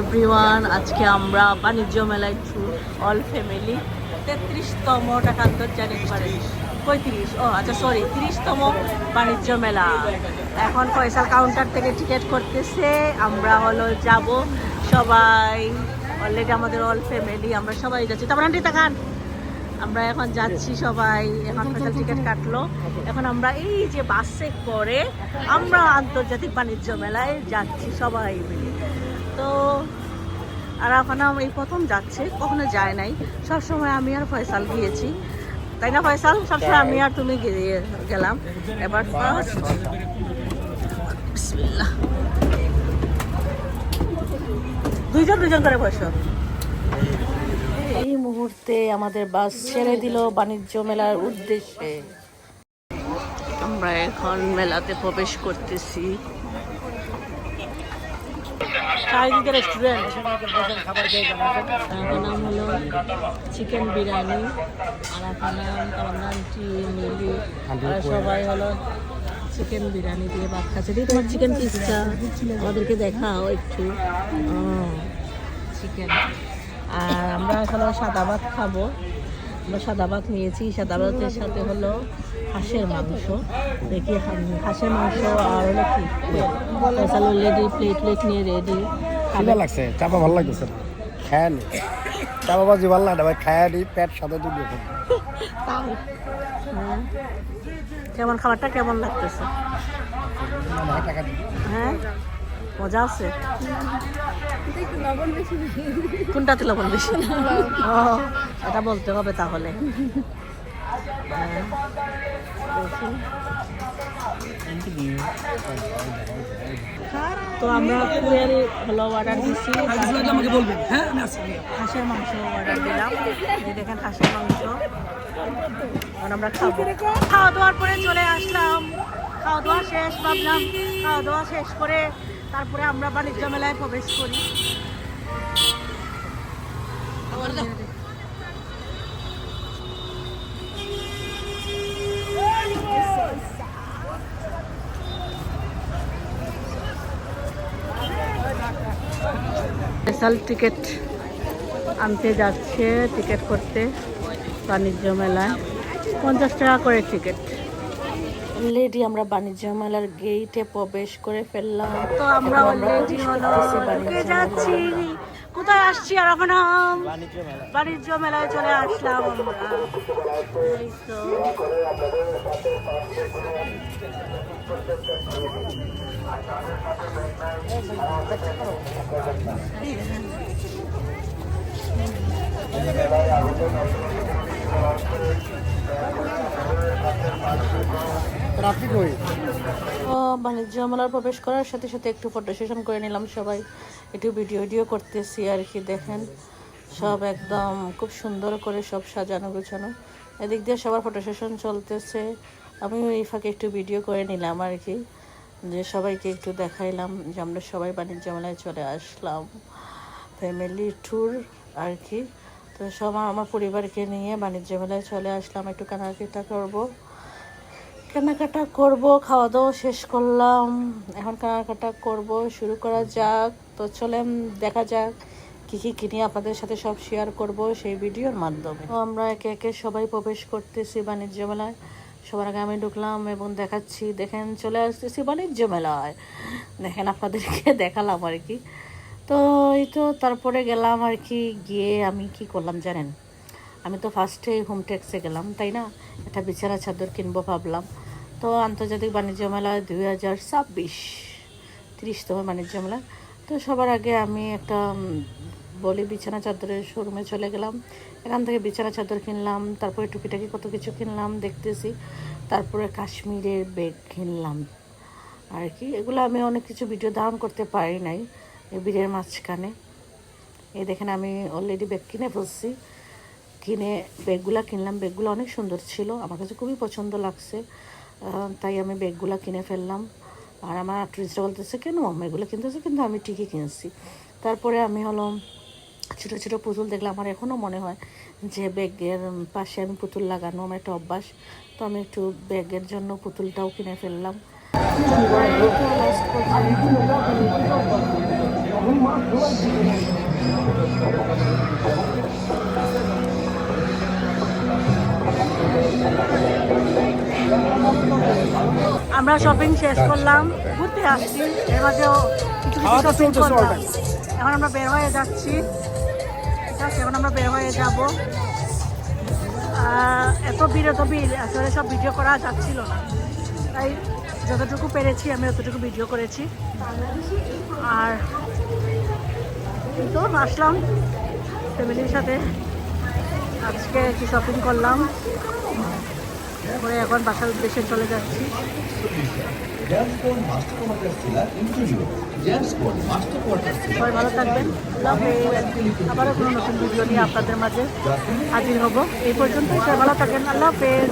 Everyone আজকে আমরা বাণিজ্য মেলায় ট্যুর অল ফ্যামিলি তেত্রিশতম টাকা আন্তর্জাতিক পঁয়ত্রিশ, ও আচ্ছা সরি তিরিশতম বাণিজ্য মেলা। এখন পয়সা কাউন্টার থেকে টিকিট করতেছে। আমরা হলো যাব সবাই। অলরেডি আমাদের অল ফ্যামিলি আমরা সবাই যাচ্ছি। তারপর আন্টি তাকান আমরা এখন যাচ্ছি সবাই। এখন ফেসাল টিকিট কাটলো। এখন আমরা এই যে বাসে করে আমরা আন্তর্জাতিক বাণিজ্য মেলায় যাচ্ছি সবাই মিলে। তো আর এখন এই প্রথম যাচ্ছে কখনো যায় নাই। সবসময় আমি আর ফয়সাল গিয়েছি। তাই না ফয়সাল? সবসময় আমি আর তুমি গিয়ে- গেলাম। এবার ফার্স্ট বিসমিল্লাহ। দুইজন দুইজন করে বসো। এই মুহূর্তে আমাদের বাস ছেড়ে দিল বাণিজ্য মেলার উদ্দেশ্যে। আমরা এখন মেলাতে প্রবেশ করতেছি। চারিদিকে রেস্টুরেন্ট নাম হলো চিকেন বিরিয়ানি আর আপনার নাম আমার নাম টি মিলি। সবাই হলো চিকেন বিরিয়ানি দিয়ে ভাত খাচ্ছে। দিয়ে তোমার চিকেন পিসটা আমাদেরকে দেখাও একটু। চিকেন আর আমরা এখন সাদা ভাত খাব। আমরা সাদা ভাত নিয়েছি। সাদা ভাতের সাথে হলো হাঁসের মাংস। দেখি হাঁসের মাংস আর হলো কি? ফয়সাল অলরেডি প্লেট প্লেট নিয়ে রেডি খিদা লাগছে চাপা ভালো লাগতেছে না। খায় নি। চাপা বাজি ভালো লাগে না ভাই খায় নি পেট সাথে এখন হ্যাঁ। কেমন খাবারটা কেমন লাগতেছে? হ্যাঁ? মজা আছে? কোনটাতে লবণ বেশি? এটা বলতে হবে তাহলে। তো আমরা ফুলের হলো অর্ডার দিচ্ছি আমাকে বলবেন হ্যাঁ আমি হাঁসের মাংস অর্ডার দিলাম। দেখেন হাঁসের মাংস। আমরা খাব। খাওয়া দাওয়ার পরে চলে আসলাম। খাওয়া দাওয়া শেষ ভাবলাম খাওয়া দাওয়া শেষ করে তারপরে আমরা বাণিজ্য মেলায় প্রবেশ করি। স্পেশাল টিকিট আনতে যাচ্ছে টিকিট করতে বাণিজ্য মেলায়। পঞ্চাশ টাকা করে টিকিট অলরেডি আমরা বাণিজ্য মেলার গেটে প্রবেশ করে ফেললাম। তো আমরা অলরেডি যাচ্ছি? কোথায় আসছি আর এখন বাণিজ্য মেলায়। চলে আসলাম আমরা। কই ও বাণিজ্য মেলার প্রবেশ করার সাথে সাথে একটু ফটো সেশন করে নিলাম সবাই। একটু ভিডিও ভিডিও করতেছি আর কি, দেখেন। সব একদম খুব সুন্দর করে সব সাজানো গোছানো। এদিক দিয়ে সবার ফটো সেশন চলতেছে। আমিও এই ফাঁকে একটু ভিডিও করে নিলাম আর কি, যে সবাইকে একটু দেখাইলাম যে আমরা সবাই বাণিজ্য মেলায় চলে আসলাম। ফ্যামিলি ট্যুর আর কি। তো সবার আমার পরিবারকে নিয়ে বাণিজ্য মেলায় চলে আসলাম। একটু কেনাকাটা করব। কেনাকাটা করব খাওয়া দাওয়া শেষ করলাম। এখন কেনাকাটা করব, শুরু করা যাক। তো চলেন, দেখা যাক কি কি কিনে আপনাদের সাথে সব শেয়ার করব সেই ভিডিওর মাধ্যমে। তো আমরা একে একে সবাই প্রবেশ করতেছি বাণিজ্য মেলায়। সবার আগে আমি ঢুকলাম এবং দেখাচ্ছি। দেখেন, চলে আসতেছি বাণিজ্য মেলায়। দেখেন, আপনাদেরকে দেখালাম আর কি। তো এই তো তারপরে গেলাম আর কি, গিয়ে আমি কি করলাম জানেন? আমি তো ফার্স্টে হোম ট্যাক্সে গেলাম, তাই না? একটা বিছানা চাদর কিনবো ভাবলাম। তো আন্তর্জাতিক বাণিজ্য মেলা দুই হাজার ছাব্বিশ, তিরিশতম বাণিজ্য মেলা। তো সবার আগে আমি একটা বলি বিছানা চাদরের শোরুমে চলে গেলাম। এখান থেকে বিছানা চাদর কিনলাম, তারপরে টুকিটাকি কত কিছু কিনলাম, দেখতেছি। তারপরে কাশ্মীরের ব্যাগ কিনলাম। আর কি, এগুলো আমি অনেক কিছু ভিডিও ধারণ করতে পারি নাই এই ভিড়ের মাঝখানে। এই দেখেন, আমি অলরেডি ব্যাগ কিনে ফেলছি। কিনে ব্যাগগুলো কিনলাম। ব্যাগগুলো অনেক সুন্দর ছিল। আমার কাছে খুবই পছন্দ লাগছে। তাই আমি ব্যাগগুলো কিনে ফেললাম। আর আমার আর্টিস্টরা বলতেছে, কেন মাম্মা এগুলো কিনতেছে কিন্তু আমি ঠিকই কিনছি। তারপরে আমি হলো ছোটো ছোটো পুতুল দেখলে আমার এখনও মনে হয় যে ব্যাগের পাশে আমি পুতুল লাগানো আমার একটা অভ্যাস। তো আমি একটু ব্যাগের জন্য পুতুলটাও কিনে ফেললাম। আমরা শপিং শেষ করলাম ঘুরতে আসছি এর মাঝেও কিছু কিছু শপিং করলাম। এখন আমরা বের হয়ে যাচ্ছি। ঠিক আছে এখন আমরা বের হয়ে যাব। এত ভিড় এত ভিড় আসলে সব ভিডিও করা যাচ্ছিল না। তাই যতটুকু পেরেছি আমি অতটুকু ভিডিও করেছি। আর তো আসলাম ফ্যামিলির সাথে। আজকে একটু শপিং করলাম। তারপরে এখন বাসার উদ্দেশ্যে চলে যাচ্ছি। সবাই ভালো থাকবেন। আবারও কোনো নতুন ভিডিও নিয়ে আপনাদের মাঝে হাজির হব। এই পর্যন্ত সবাই ভালো থাকেন আল্লাহ হাফেজ।